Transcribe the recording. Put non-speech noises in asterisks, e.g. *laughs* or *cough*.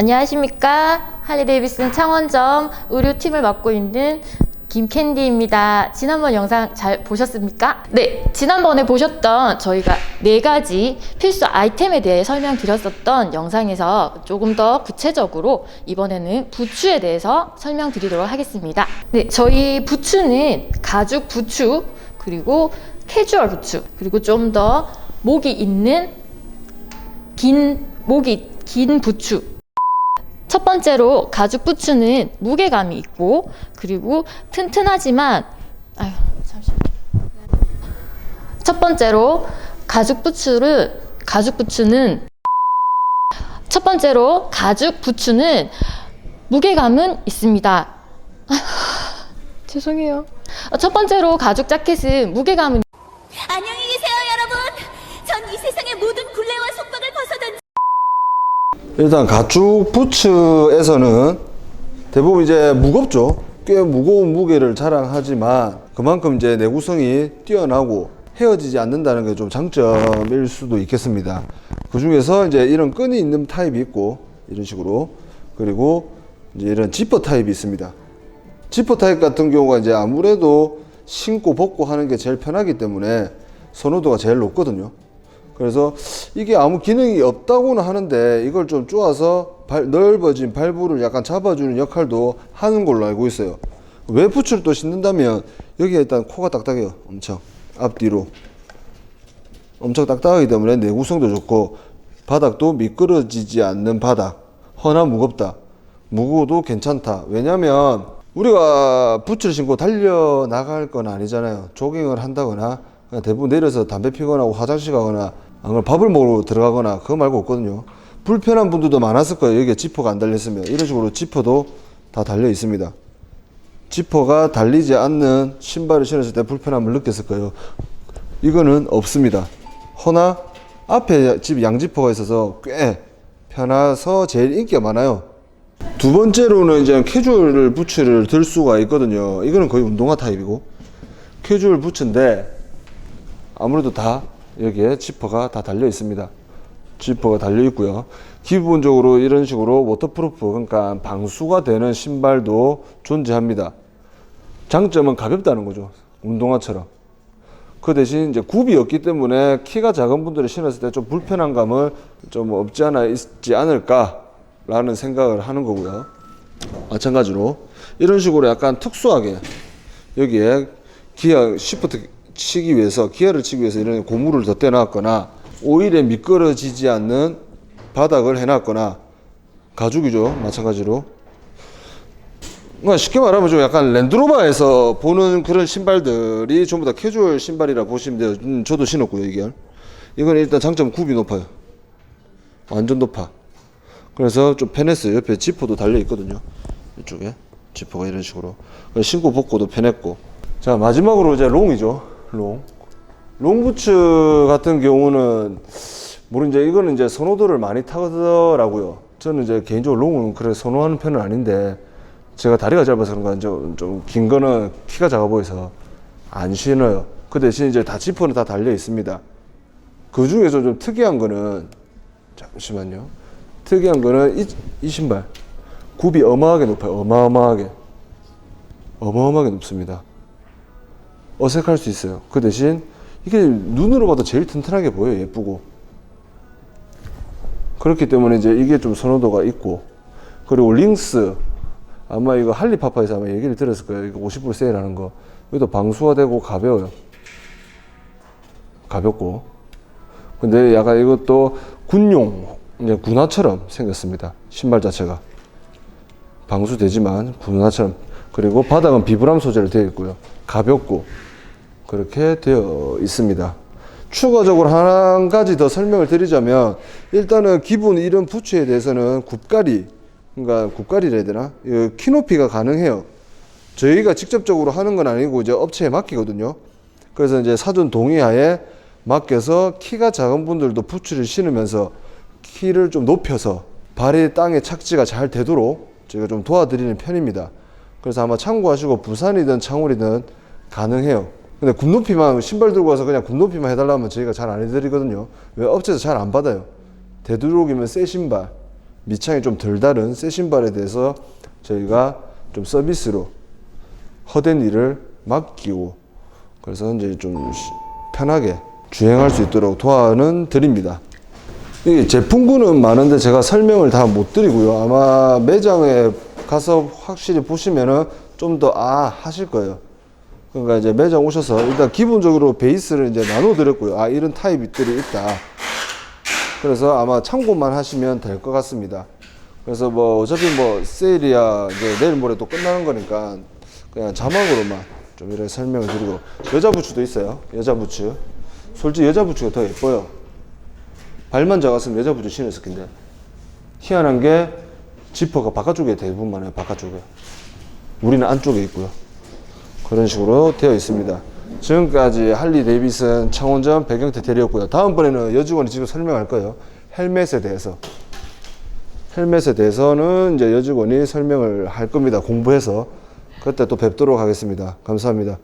안녕하십니까. 할리데이비슨 창원점 의료팀을 맡고 있는 김캔디입니다. 지난번 영상 잘 보셨습니까? 네, 지난번에 보셨던 저희가 네 가지 필수 아이템에 대해 설명드렸었던 영상에서 조금 더 구체적으로 이번에는 부추에 대해서 설명드리도록 하겠습니다. 네, 저희 부추는 가죽 부추 그리고 캐주얼 부추 그리고 좀 더 목이 있는 긴 목이 긴 부추 첫 번째로 가죽 부츠는 무게감이 있고 그리고 튼튼하지만 아유 잠시만 첫 번째로 가죽 부츠를 가죽 부츠는 첫 번째로 가죽 부츠는 무게감은 있습니다. *laughs* 죄송해요. 첫 번째로 가죽 자켓은 무게감은 안녕히 계세요, 여러분. 전 이 세상의 모든 굴레와 속박을 벗어던 일단 가축 부츠에서는 대부분 이제 무겁죠. 꽤 무거운 무게를 자랑하지만 그만큼 이제 내구성이 뛰어나고 헤어지지 않는다는 게 좀 장점일 수도 있겠습니다. 그 중에서 이제 이런 끈이 있는 타입이 있고 이런 식으로 그리고 이제 이런 지퍼 타입이 있습니다. 지퍼 타입 같은 경우가 이제 아무래도 신고 벗고 하는 게 제일 편하기 때문에 선호도가 제일 높거든요. 그래서 이게 아무 기능이 없다고는 하는데 이걸 좀 쪼아서 발- 넓어진 발부를 약간 잡아주는 역할도 하는 걸로 알고 있어요. 왜 부츠를 또 신는다면 여기에 일단 코가 딱딱해요. 엄청. 앞뒤로. 엄청 딱딱하기 때문에 내구성도 좋고 바닥도 미끄러지지 않는 바닥. 허나 무겁다. 무거워도 괜찮다. 왜냐면 우리가 부츠를 신고 달려 나갈 건 아니잖아요. 조깅을 한다거나 대부분 내려서 담배 피거나 화장실 가거나 아니면 밥을 먹으러 들어가거나 그거 말고 없거든요 불편한 분들도 많았을 거예요 여기에 지퍼가 안 달려 있으면 이런 식으로 지퍼도 다 달려 있습니다 지퍼가 달리지 않는 신발을 신었을 때 불편함을 느꼈을 거예요 이거는 없습니다. 허나 앞에 집 양지퍼가 있어서 꽤 편해서 제일 인기가 많아요. 두 번째로는 이제 캐주얼 부츠를 들 수가 있거든요. 이거는 거의 운동화 타입이고 캐주얼 부츠인데 아무래도 다 여기에 지퍼가 다 달려 있습니다. 지퍼가 달려 있고요. 기본적으로 이런 식으로 워터프루프 그러니까 방수가 되는 신발도 존재합니다. 장점은 가볍다는 거죠. 운동화처럼. 그 대신 이제 굽이 없기 때문에 키가 작은 분들이 신었을 때 좀 불편한 감은 좀 없지 않아 있지 않을까라는 생각을 하는 거고요. 마찬가지로 이런 식으로 약간 특수하게 여기에 기어 시프트 치기 위해서 기어를 치기 위해서 이런 고무를 덧대 놨거나 오일에 미끄러지지 않는 바닥을 해놨거나 가죽이죠 마찬가지로 그러니까 쉽게 말하면 좀 약간 랜드로버에서 보는 그런 신발들이 전부 다 캐주얼 신발이라 보시면 돼요. 음, 저도 신었고요, 이게. 이건 일단 장점 굽이 높아요. 완전 높아. 그래서 좀 편했어요. 옆에 지퍼도 달려 있거든요. 이쪽에 지퍼가 이런 식으로. 신고 벗고도 편했고. 자 마지막으로 이제 롱이죠. 롱. 롱부츠 같은 경우는 모르 이제 이거는 이제 선호도를 많이 타더라고요. 저는 이제 개인적으로 롱은 그래 선호하는 편은 아닌데 제가 다리가 짧아서 그런가 좀좀 긴 거는 키가 작아 보여서 안 신어요. 그 대신 이제 다 지퍼는 다 달려 있습니다. 그 중에서 좀 특이한 거는 잠시만요. 특이한 거는 이, 이 신발 굽이 어마하게 높아요. 어마어마하게 어마어마하게 높습니다. 어색할 수 있어요. 그 대신 이게 눈으로 봐도 제일 튼튼하게 보여요. 예쁘고. 그렇기 때문에 이제 이게 좀 선호도가 있고 그리고 링스 아마 이거 할리파파에서 아마 얘기를 들었을 거예요. 이거 50% 세일하는 거. 이것도 방수가 되고 가벼워요. 가볍고. 근데 약간 이것도 군용, 군화처럼 생겼습니다. 신발 자체가. 방수되지만 군화처럼. 그리고 바닥은 비브람 소재로 되어 있고요. 가볍고. 그렇게 되어 있습니다. 추가적으로 한 가지 더 설명을 드리자면 일단은 기본 이런 부츠에 대해서는 굽가리 그러니까 굽가리라 해야 되나? 이 키높이가 가능해요. 저희가 직접적으로 하는 건 아니고 이제 업체에 맡기거든요. 그래서 이제 사전 동의하에 맡겨서 키가 작은 분들도 부츠를 신으면서 키를 좀 높여서 발이 땅에 착지가 잘 되도록 제가 좀 도와드리는 편입니다. 그래서 아마 참고하시고 부산이든 창원이든 가능해요 근데 굽 높이만 신발 들고 와서 그냥 굽 높이만 해달라면 저희가 잘 안 해드리거든요. 왜 업체에서 잘 안 받아요. 되도록이면 새 신발 밑창이 좀 덜 다른 새 신발에 대해서 저희가 좀 서비스로 허된 일을 맡기고 그래서 이제 좀 시- 편하게 주행할 수 있도록 도와는 드립니다. 이게 제품군은 많은데 제가 설명을 다 못 드리고요. 아마 매장에 가서 확실히 보시면은 좀 더 아 하실 거예요. 그러니까 이제 매장 오셔서 일단 기본적으로 베이스를 이제 나눠 드렸고요. 아 이런 타입들이 있다. 그래서 아마 참고만 하시면 될 것 같습니다. 그래서 뭐 어차피 뭐 세일이야 이제 내일 모레 또 끝나는 거니까 그냥 자막으로만 좀 이렇게 설명을 드리고 여자 부츠도 있어요. 여자 부츠. 솔직히 여자 부츠가 더 예뻐요. 발만 작았으면 여자 부츠 신었을 텐데 희한한 게 지퍼가 바깥쪽에 대부분 많아요. 바깥쪽에. 우리는 안쪽에 있고요. 그런 식으로 되어 있습니다. 지금까지 할리 데이비슨 창원점 배경태 대리였고요. 다음번에는 여직원이 지금 설명할 거예요. 헬멧에 대해서. 헬멧에 대해서는 이제 여직원이 설명을 할 겁니다. 공부해서. 그때 또 뵙도록 하겠습니다. 감사합니다.